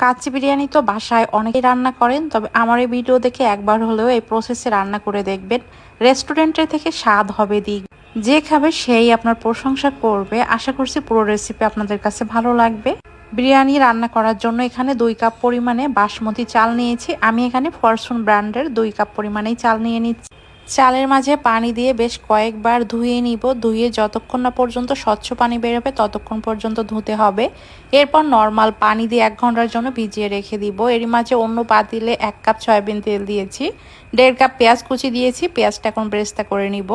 কাচ্চি বিরিয়ানি তো বাসায় অনেকেই রান্না করেন, তবে আমার এই ভিডিও দেখে একবার হলেও এই প্রসেসে রান্না করে দেখবেন। রেস্টুরেন্টের থেকে স্বাদ হবে দিক। যে খাবে সেই আপনার প্রশংসা করবে। আশা করছি পুরো রেসিপি আপনাদের কাছে ভালো লাগবে। বিরিয়ানি রান্না করার জন্য এখানে দুই কাপ পরিমাণে বাসমতি চাল নিয়েছি। আমি এখানে ফরচুন ব্র্যান্ডের দুই কাপ পরিমাণেই চাল নিয়ে নিচ্ছি। চালের মাঝে পানি দিয়ে বেশ কয়েকবার ধুয়ে নিব। ধুয়ে যতক্ষণ না পর্যন্ত স্বচ্ছ পানি বেরোবে, ততক্ষণ পর্যন্ত ধুতে হবে। এরপর নর্মাল পানি দিয়ে এক ঘণ্টার জন্য ভিজিয়ে রেখে দিব। এরই মাঝে অন্য পাতিলে এক কাপ সয়াবিন তেল দিয়েছি, দেড় কাপ পেঁয়াজ কুচি দিয়েছি, পেঁয়াজটা এখন ব্রেস্তা করে নিব।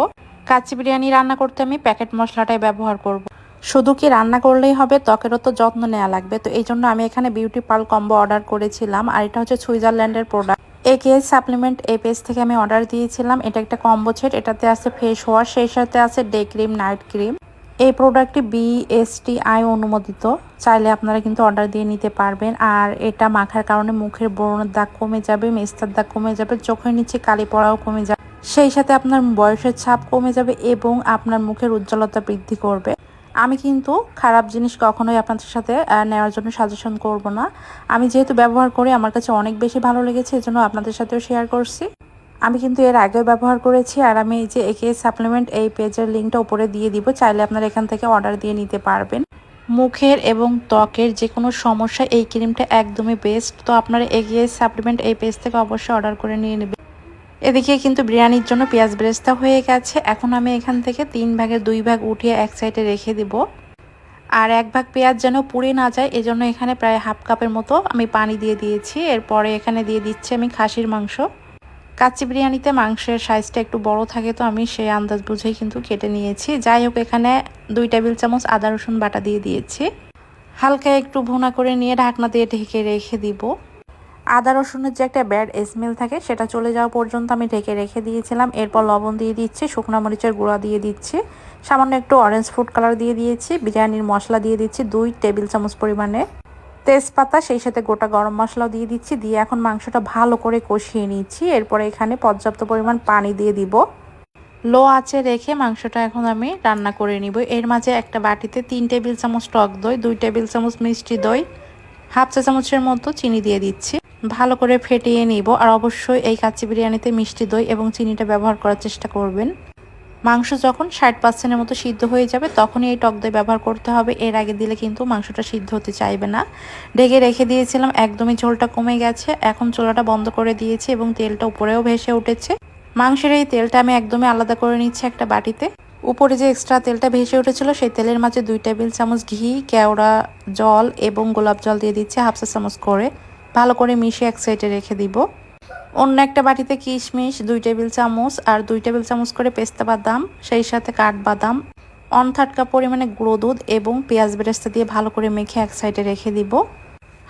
কাচ্চি বিরিয়ানি রান্না করতে আমি প্যাকেট মশলাটাই ব্যবহার করব। শুধু কি রান্না করলেই হবে, ত্বকেরও তো যত্ন নেওয়া লাগবে। তো এই জন্য আমি এখানে বিউটি পার্ল কম্বো অর্ডার করেছিলাম, আর এটা হচ্ছে সুইজারল্যান্ডের প্রোডাক্ট একেএস সাপ্লিমেন্ট এই পেজ থেকে আমি অর্ডার দিয়েছিলাম। এটা একটা কম্বো সেট এটাতে আছে ফেস ওয়াশ সেই সাথে আছে ডে ক্রিম নাইট ক্রিম এই প্রোডাক্টটি বিএসটিআই অনুমোদিত, চাইলে আপনারা কিন্তু অর্ডার দিয়ে নিতে পারবেন। আর এটা মাখার কারণে মুখের ব্রণের দাগ কমে যাবে, মেস্তার দাগ কমে যাবে, চোখের নিচে কালি পড়াও কমে যাবে। সেই সাথে আপনার বয়সের ছাপ কমে যাবে এবং আপনার মুখের উজ্জ্বলতা বৃদ্ধি করবে। আমি কিন্তু খারাপ জিনিস কখনোই আপনাদের সাথে নেওয়ার জন্য সাজেশন করব না। আমি যেহেতু ব্যবহার করি, আমার কাছে অনেক বেশি ভালো লেগেছে, এজন্য আপনাদের সাথেও শেয়ার করছি। আমি কিন্তু এর আগেও ব্যবহার করেছি, আর আমি এই যে একে সাপ্লিমেন্ট এই পেজের লিঙ্কটা উপরে দিয়ে দিব, চাইলে আপনারা এখান থেকে অর্ডার দিয়ে নিতে পারবেন। মুখের এবং ত্বকের যে কোনো সমস্যা, এই ক্রিমটা একদমই বেস্ট তো আপনারা এগিয়ে সাপ্লিমেন্ট এই পেজ থেকে অবশ্যই অর্ডার করে নিয়ে নেবেন। এদিকে কিন্তু বিরিয়ানির জন্য পেঁয়াজ ব্রেস্তা হয়ে গেছে। এখন আমি এখান থেকে তিন ভাগের দুই ভাগ উঠিয়ে এক সাইডে রেখে দিব। আর এক ভাগ পেঁয়াজ যেন পুড়ে না যায়, এজন্য এখানে প্রায় হাফ কাপের মতো আমি পানি দিয়ে দিয়েছি। এরপরে এখানে দিয়ে দিচ্ছি আমি খাসির মাংস। কাচ্চি বিরিয়ানিতে মাংসের সাইজটা একটু বড় থাকে তো আমি সেই আন্দাজ বুঝেই কিন্তু কেটে নিয়েছি। যাই হোক, এখানে দুই টেবিল চামচ আদা রসুন বাটা দিয়ে দিয়েছি। হালকা একটু ভুনা করে নিয়ে ঢাকনা দিয়ে ঢেকে রেখে দিব। আদা, রসুনের যে একটা ব্যাড স্মেল থাকে, সেটা চলে যাওয়া পর্যন্ত আমি ঢেকে রেখে দিয়েছিলাম। এরপর লবণ দিয়ে দিচ্ছি, শুকনো মরিচের গুঁড়া দিয়ে দিচ্ছি, সামান্য একটু অরেঞ্জ ফুড কালার দিয়ে দিয়েছি, বিরিয়ানির মশলা দিয়ে দিচ্ছি দুই টেবিল চামচ পরিমাণে তেজপাতা, সেই সাথে গোটা গরম মশলাও দিয়ে দিচ্ছি, দিয়ে এখন মাংসটা ভালো করে কষিয়ে নিচ্ছি। এরপরে এখানে পর্যাপ্ত পরিমাণ পানি দিয়ে দিব। লো আঁচে রেখে মাংসটা এখন আমি রান্না করে নিব। এর মাঝে একটা বাটিতে তিন টেবিল চামচ টক দই, দুই টেবিল চামচ মিষ্টি দই, হাফ চা চামচের মতো চিনি দিয়ে দিচ্ছি। ভালো করে ফেটিয়ে নিব আর অবশ্যই এই কাচ্চি বিরিয়ানিতে মিষ্টি দই এবং চিনিটা ব্যবহার করার চেষ্টা করবেন। মাংস যখন ষাট পার্সেন্টের মতো সিদ্ধ হয়ে যাবে, তখনই এই টক দই ব্যবহার করতে হবে। এর আগে দিলে কিন্তু মাংসটা সিদ্ধ হতে চাইবে না। ঢেকে রেখে দিয়েছিলাম, একদমই ঝোলটা কমে গেছে। এখন চোলাটা বন্ধ করে দিয়েছি এবং তেলটা উপরেও ভেসে উঠেছে। মাংসের এই তেলটা আমি একদমই আলাদা করে নিচ্ছি একটা বাটিতে। উপরে যে এক্সট্রা তেলটা ভেসে উঠেছিল, সেই তেলের মাঝে দুই টেবিল চামচ ঘি, কেওড়া জল এবং গোলাপ জল দিয়ে দিচ্ছে, হাফ চা চামচ করে। ভালো করে মিশে এক সাইডে রেখে দিব। অন্য একটা বাটিতে কিশমিশ, দুই টেবিল চামচ আর দুই টেবিল চামচ করে পেস্তা বাদাম, সেই সাথে কাঠবাদাম অন থার্ড কাপ পরিমাণে গুঁড়ো দুধ এবং পেঁয়াজ বেরেস্তা দিয়ে ভালো করে মেখে এক সাইডে রেখে দিব।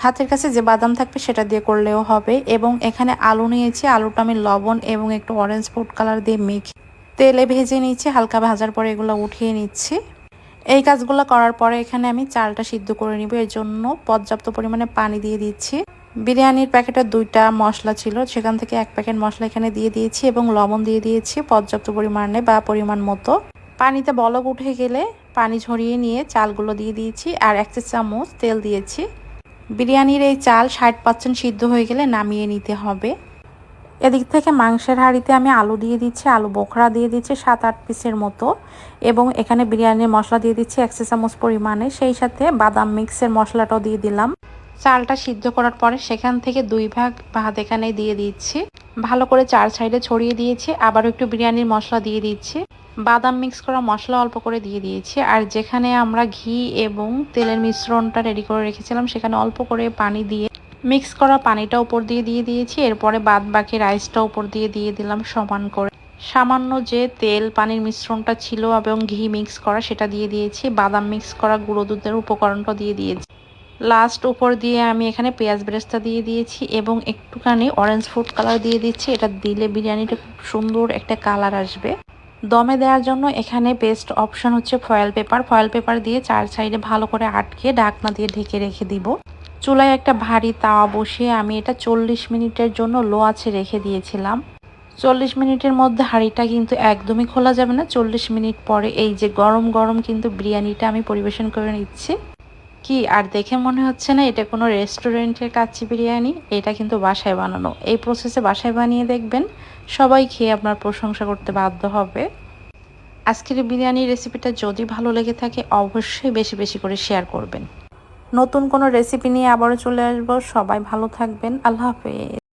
হাতের কাছে যে বাদাম থাকবে সেটা দিয়ে করলেও হবে এবং এখানে আলু নিয়েছি। আলুটা আমি লবণ এবং একটু অরেঞ্জ ফুড কালার দিয়ে মেখে তেলে ভেজে নিচ্ছি হালকা ভাজার পরে এগুলো উঠিয়ে নিচ্ছি। এই কাজগুলো করার পরে এখানে আমি চালটা সিদ্ধ করে নিব। এর জন্য পর্যাপ্ত পরিমাণে পানি দিয়ে দিচ্ছি। বিরিয়ানির প্যাকেটে দুইটা মশলা ছিল। সেখান থেকে এক প্যাকেট মশলা এখানে দিয়ে দিয়েছি এবং লবণ দিয়ে দিয়েছি পর্যাপ্ত পরিমাণে বা পরিমাণ মতো। পানিতে বলক উঠে গেলে পানি ঝরিয়ে নিয়ে চালগুলো দিয়ে দিয়েছি আর এক চামচ তেল দিয়েছি। বিরিয়ানির এই চাল ষাট পার্সেন্ট সিদ্ধ হয়ে গেলে নামিয়ে নিতে হবে। এদিক থেকে মাংসের হাঁড়িতে আমি আলু দিয়ে দিচ্ছি, আলু বোখরা দিয়ে দিচ্ছি সাত আট পিসের মতো এবং এখানে বিরিয়ানির মশলা দিয়ে দিচ্ছি একশো চামচ পরিমাণে। সেই সাথে বাদাম মিক্সের মশলাটাও দিয়ে দিলাম। চালটা সিদ্ধ করার পরে সেখান থেকে দুই ভাগ ভাত এখানে দিয়ে দিচ্ছি। ভালো করে চার সাইডে ছড়িয়ে দিয়েছি। আবার একটু বিরিয়ানির মশলা দিয়ে দিচ্ছি। বাদাম মিক্স করা মশলা অল্প করে দিয়ে দিয়েছি। আর যেখানে আমরা ঘি এবং তেলের মিশ্রণটা রেডি করে রেখেছিলাম, সেখানে অল্প করে পানি দিয়ে মিক্স করা পানিটা উপর দিয়ে দিয়ে দিয়েছি। এরপরে বাদ বাকি রাইসটা উপর দিয়ে দিয়ে দিলাম সমান করে। সামান্য যে তেল পানির মিশ্রণটা ছিল এবং ঘি মিক্স করা, সেটা দিয়ে দিয়েছি। বাদাম মিক্স করা গুঁড়ো দুধের উপকরণটা দিয়ে দিয়েছি। লাস্ট উপর দিয়ে আমি এখানে পেঁয়াজ বেরেস্তা দিয়ে দিয়েছি এবং একটুখানি অরেঞ্জ ফুড কালার দিয়ে দিচ্ছি। এটা দিলে বিরিয়ানিটা খুব সুন্দর একটা কালার আসবে। দমে দেওয়ার জন্য এখানে বেস্ট অপশন হচ্ছে ফয়েল পেপার ফয়েল পেপার দিয়ে চার সাইডে ভালো করে আটকে ডাকনা দিয়ে ঢেকে রেখে দিব। চুলায় একটা ভারী তাওয়া বসিয়ে আমি এটা চল্লিশ মিনিটের জন্য লো আছে রেখে দিয়েছিলাম। চল্লিশ মিনিটের মধ্যে হাঁড়িটা কিন্তু একদমই খোলা যাবে না। চল্লিশ মিনিট পরে এই যে গরম গরম কিন্তু বিরিয়ানিটা আমি পরিবেশন করে নিচ্ছি। কি? আর দেখে মনে হচ্ছে না এটা কোনো রেস্টুরেন্টের কাচ্চি বিরিয়ানি, এটা কিন্তু বাসায় বানানো। এই প্রসেসে বাসায় বানিয়ে দেখবেন, সবাই খেয়ে আপনার প্রশংসা করতে বাধ্য হবে। আজকের বিরিয়ানি রেসিপিটা যদি ভালো লেগে থাকে, অবশ্যই বেশি বেশি করে শেয়ার করবেন। নতুন কোনো রেসিপি নিয়ে আবারও চলে আসব। সবাই ভালো থাকবেন। আল্লাহ হাফেজ।